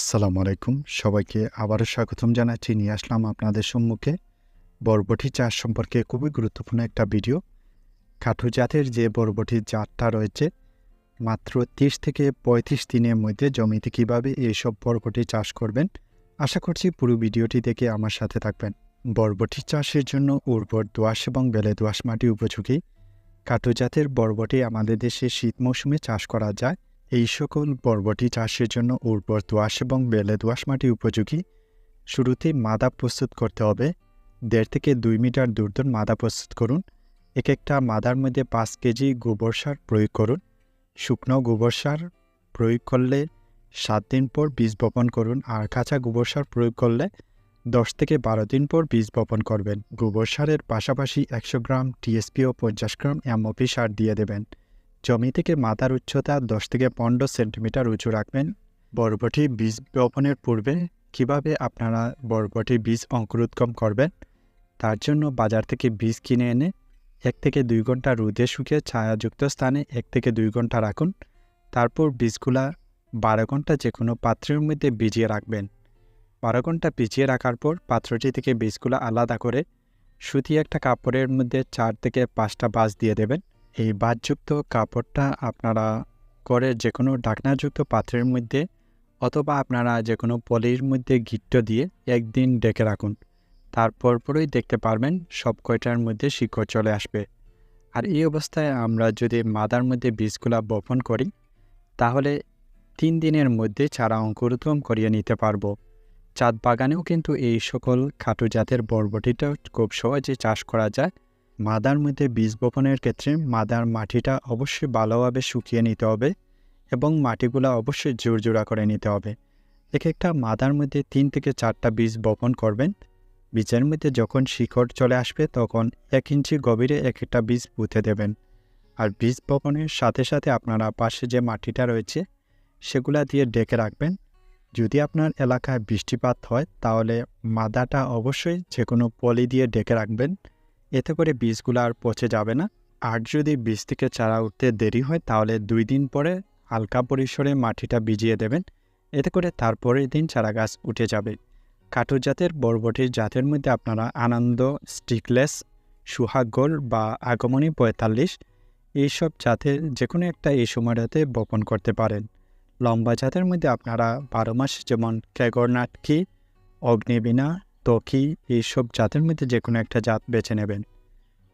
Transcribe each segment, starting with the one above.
আসসালামু আলাইকুম। সবাইকে আবারও স্বাগতম জানাচ্ছি। নিয়ে আসলাম আপনাদের সম্মুখে বরবটি চাষ সম্পর্কে খুবই গুরুত্বপূর্ণ একটা ভিডিও। কাঠু জাতের যে বরবটি জাতটা রয়েছে, মাত্র তিরিশ থেকে পঁয়ত্রিশ দিনের মধ্যে জমিতে কীভাবে এইসব বরবটি চাষ করবেন, আশা করছি পুরো ভিডিওটি দেখে আমার সাথে থাকবেন। বরবটি চাষের জন্য উর্বর দোআঁশ এবং বেলে দোআঁশ মাটি উপযোগী। কাঠু জাতের বরবটি আমাদের দেশে শীত মৌসুমে চাষ করা যায়। এই সকল বরবটি চাষের জন্য উর্বর দোআঁশ এবং বেলে দোআঁশ মাটি উপযোগী। শুরুতে মাদা প্রস্তুত করতে হবে। দেড় থেকে দুই মিটার দূর দূর মাদা প্রস্তুত করুন। এক একটা মাদার মধ্যে পাঁচ কেজি গোবর সার প্রয়োগ করুন। শুকনো গোবর সার প্রয়োগ করলে সাত দিন পর বীজ বপন করুন। আর কাঁচা গোবর সার প্রয়োগ করলে দশ থেকে বারো দিন পর বীজ বপন করবেন। গোবর সারের পাশাপাশি একশো গ্রাম টিএসপি ও পঞ্চাশ গ্রাম এমওপি সার দিয়ে দেবেন। জমি থেকে মাথার উচ্চতা দশ থেকে পনেরো সেন্টিমিটার উঁচু রাখবেন। বরবটি বীজ বপনের পূর্বে কীভাবে আপনারা বরবটি বীজ অঙ্কুরোদ্গম করবেন? তার জন্য বাজার থেকে বীজ কিনে এনে এক থেকে দুই ঘণ্টা রোদে শুকিয়ে ছায়াযুক্ত স্থানে এক থেকে দুই ঘণ্টা রাখুন। তারপর বীজগুলা বারো ঘণ্টা যে কোনো পাত্রের মধ্যে ভিজিয়ে রাখবেন। বারো ঘণ্টা ভিজিয়ে রাখার পর পাত্রটি থেকে বীজগুলো আলাদা করে সুতি একটা কাপড়ের মধ্যে চার থেকে পাঁচটা বাস দিয়ে দেবেন। এই বাদযুক্ত কাপড়টা আপনারা করে যে কোনো ঢাকনাযুক্ত পাত্রের মধ্যে অথবা আপনারা যে কোনো পলির মধ্যে গিট্ট দিয়ে একদিন ডেকে রাখুন। তারপর পরই দেখতে পারবেন সব কয়টার মধ্যে শিকড় চলে আসবে। আর এই অবস্থায় আমরা যদি মাদার মধ্যে বীজগুলা বপন করি, তাহলে তিন দিনের মধ্যে চারা অঙ্কুরোদ্গম করিয়ে নিতে পারব। চাঁদ বাগানেও কিন্তু এই সকল খাটু জাতের বরবটিটা খুব সহজে চাষ করা যায়। মাদার মধ্যে বীজ বপনের ক্ষেত্রে মাদার মাটিটা অবশ্যই ভালোভাবে শুকিয়ে নিতে হবে এবং মাটিগুলো অবশ্যই জোরজোড়া করে নিতে হবে। এক একটা মাদার মধ্যে তিন থেকে চারটা বীজ বপন করবেন। বীজের মধ্যে যখন শিকড় চলে আসবে তখন এক ইঞ্চি গভীরে এক একটা বীজ পুঁতে দেবেন। আর বীজ বপনের সাথে সাথে আপনারা পাশে যে মাটিটা রয়েছে সেগুলা দিয়ে ডেকে রাখবেন। যদি আপনার এলাকায় বৃষ্টিপাত হয় তাহলে মাদাটা অবশ্যই যে কোনো পলি দিয়ে ডেকে রাখবেন। এতে করে বীজগুলো আর পচে যাবে না। আর যদি বীজ থেকে চারা উঠতে দেরি হয়, তাহলে দুই দিন পরে হালকা পরিসরে মাটিটা ভিজিয়ে দেবেন। এতে করে তারপরের দিন চারা গাছ উঠে যাবে। কাঠু জাতের বরবটির জাতের মধ্যে আপনারা আনন্দ, স্টিকলেস, সুহাগোল বা আগমনী পঁয়তাল্লিশ এইসব জাতের যে কোনো একটা এই সময়টাতে বপন করতে পারেন। লম্বা জাতের মধ্যে আপনারা বারো মাস যেমন ক্যাগরনাটকি অগ্নিবীণা তকি এইসব জাতের মধ্যে যে কোনো একটা জাত বেছে নেবেন।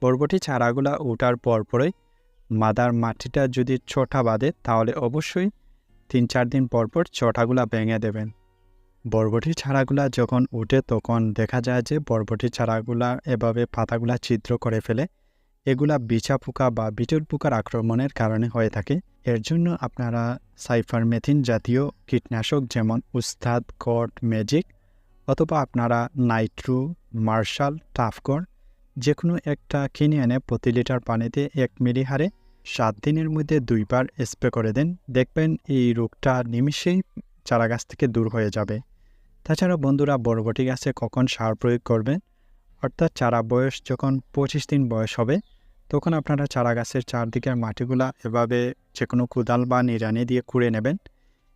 বরবটি চারাগুলা ওঠার পর পরই মাদার মাটিটা যদি ছোটা বাঁধে, তাহলে অবশ্যই তিন চার দিন পর পর চটাগুলা ভেঙে দেবেন। বরবটি চারাগুলা যখন উঠে, তখন দেখা যায় যে বরবটি চারাগুলা এভাবে পাতাগুলা ছিদ্র করে ফেলে, এগুলা বিছা পোকা বা বিটুল পোকার আক্রমণের কারণে হয়ে থাকে। এর জন্য আপনারা সাইফারমেথিন জাতীয় কীটনাশক যেমন উস্তাদ, কট, ম্যাজিক অথবা আপনারা নাইট্রো, মার্শাল টাফকর যে কোনো একটা কিনে এনে প্রতি লিটার পানিতে এক মিলি হারে সাত দিনের মধ্যে দুইবার স্প্রে করে দেন। দেখবেন এই রোগটা নিমিষেই চারা গাছ থেকে দূর হয়ে যাবে। তাছাড়া বন্ধুরা বরবটি গাছে কখন সার প্রয়োগ করবেন? অর্থাৎ চারা বয়স যখন পঁচিশ দিন বয়স হবে, তখন আপনারা চারা গাছের চারদিকের মাটিগুলা এভাবে যে কোনো কোদাল বা নিড়ানি দিয়ে কুড়ে নেবেন।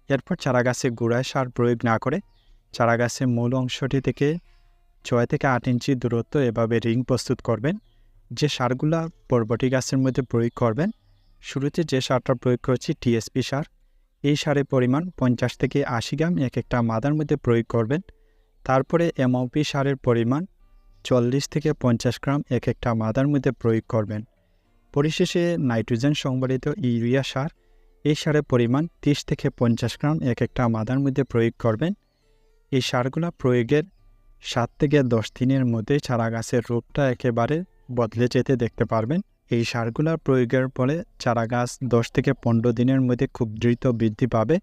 এরপর চারা গাছে গুঁড়ায় সার প্রয়োগ না করে চারা গাছের মূল অংশটি থেকে ছয় থেকে আট ইঞ্চি দূরত্ব এভাবে রিং প্রস্তুত করবেন। যে সারগুলা বরবটি গাছের মধ্যে প্রয়োগ করবেন, শুরুতে যে সারটা প্রয়োগ করছি টিএসপি সার, এই সারের পরিমাণ পঞ্চাশ থেকে আশি গ্রাম এক একটা মাদার মধ্যে প্রয়োগ করবেন। তারপরে এমওপি সারের পরিমাণ চল্লিশ থেকে পঞ্চাশ গ্রাম এক একটা মাদার মধ্যে প্রয়োগ করবেন। পরিশেষে নাইট্রোজেন সংবলিত ইউরিয়া সার, এই সারের পরিমাণ তিরিশ থেকে পঞ্চাশ গ্রাম এক একটা মাদার মধ্যে প্রয়োগ করবেন। এই সারগুলা প্রয়োগের সাত থেকে দশ দিনের মধ্যে চারা গাছের রূপটা একেবারে বদলে যেতে দেখতে পারবেন। এই সারগুলার প্রয়োগের ফলে চারা গাছ দশ থেকে পনেরো দিনের মধ্যে খুব দ্রুত বৃদ্ধি পাবে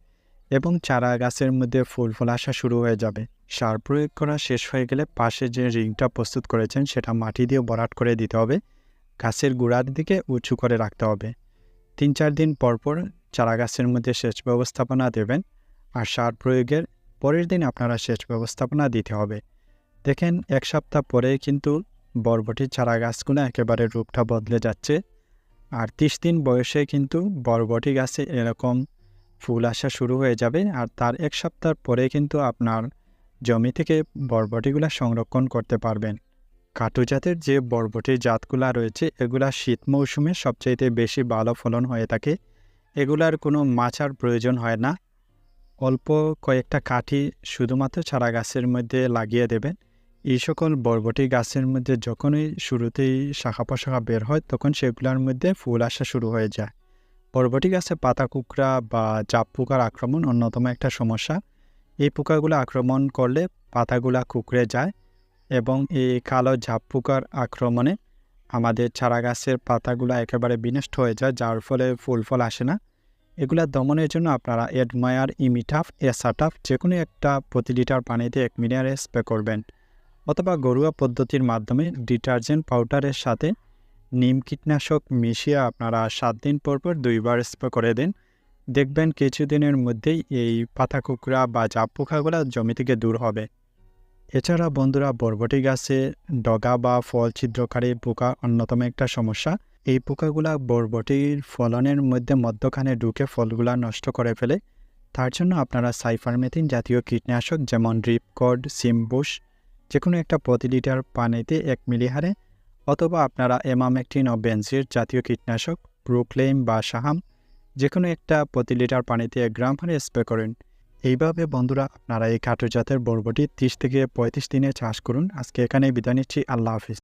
এবং চারা গাছের মধ্যে ফুল ফল আসা শুরু হয়ে যাবে। সার প্রয়োগ করা শেষ হয়ে গেলে পাশে যে রিংটা প্রস্তুত করেছেন সেটা মাটি দিয়ে বরাট করে দিতে হবে। গাছের গোড়ার দিকে উঁচু করে রাখতে হবে। তিন চার দিন পর পর চারা গাছের মধ্যে সেচ ব্যবস্থাপনা দেবেন আর সার প্রয়োগের পরের দিন আপনারা সেচ ব্যবস্থাপনা দিতে হবে। দেখেন, এক সপ্তাহ পরে কিন্তু বরবটির চারা গাছগুলো একেবারে রূপটা বদলে যাচ্ছে। আর তিরিশ দিন বয়সে কিন্তু বরবটি গাছে এরকম ফুল আসা শুরু হয়ে যাবে। আর তার এক সপ্তাহ পরে কিন্তু আপনার জমি থেকে বরবটিগুলা সংরক্ষণ করতে পারবেন। কাটু জাতের যে বরবটির জাতগুলা রয়েছে, এগুলা শীত মৌসুমে সবচাইতে বেশি ভালো ফলন হয়ে থাকে। এগুলার কোনো মাচার প্রয়োজন হয় না। অল্প কয়েকটা কাঠি শুধুমাত্র চারা গাছের মধ্যে লাগিয়ে দেবেন। এই সকল বরবটি গাছের মধ্যে যখনই শুরুতেই শাখা প্রশাখা বের হয়, তখন সেগুলোর মধ্যে ফুল আসা শুরু হয়ে যায়। বরবটি গাছে পাতা কুকড়া বা জাপ পোকার আক্রমণ অন্যতম একটা সমস্যা। এই পোকাগুলো আক্রমণ করলে পাতাগুলা কুকড়ে যায় এবং এই কালো ঝাপ পোকার আক্রমণে আমাদের চারা গাছের পাতাগুলো একেবারে বিনষ্ট হয়ে যায়, যার ফলে ফুল ফল আসে না। এগুলা দমনের জন্য আপনারা এডমায়ার ইমিটাফ এসাটাফ যে কোনো একটা প্রতি লিটার পানিতে এক মিলিয়ারে স্প্রে করবেন। অথবা ঘরোয়া পদ্ধতির মাধ্যমে ডিটারজেন্ট পাউডারের সাথে নিম কীটনাশক মিশিয়ে আপনারা সাত দিন পর পর দুইবার স্প্রে করে দিন। দেখবেন কিছুদিনের মধ্যেই এই পাতা কুকড়া বা জাপ পোকাগুলো জমি থেকে দূর হবে। এছাড়া বন্ধুরা বরবটি গাছে ডগা বা ফল ছিদ্রকারী পোকা অন্যতম একটা সমস্যা। এই পোকাগুলা বরবটির ফলনের মধ্যে মধ্যখানে ঢুকে ফলগুলা নষ্ট করে ফেলে। তার জন্য আপনারা সাইফারমেথিন জাতীয় কীটনাশক যেমন রিপকড সিমবুশ যে কোনো একটা প্রতি লিটার পানিতে এক মিলি হারে অথবা আপনারা এমামেকটিন ও বেনজির জাতীয় কীটনাশক ব্রুকলেম বা সাহাম যে কোনো একটা প্রতি লিটার পানিতে এক গ্রাম হারে স্প্রে করেন। এইভাবে বন্ধুরা আপনারা এই কাঠু জাতের বরবটি তিরিশ থেকে পঁয়ত্রিশ দিনে চাষ করুন। আজকে এখানে বিদায় নিচ্ছি। আল্লাহ হাফিজ।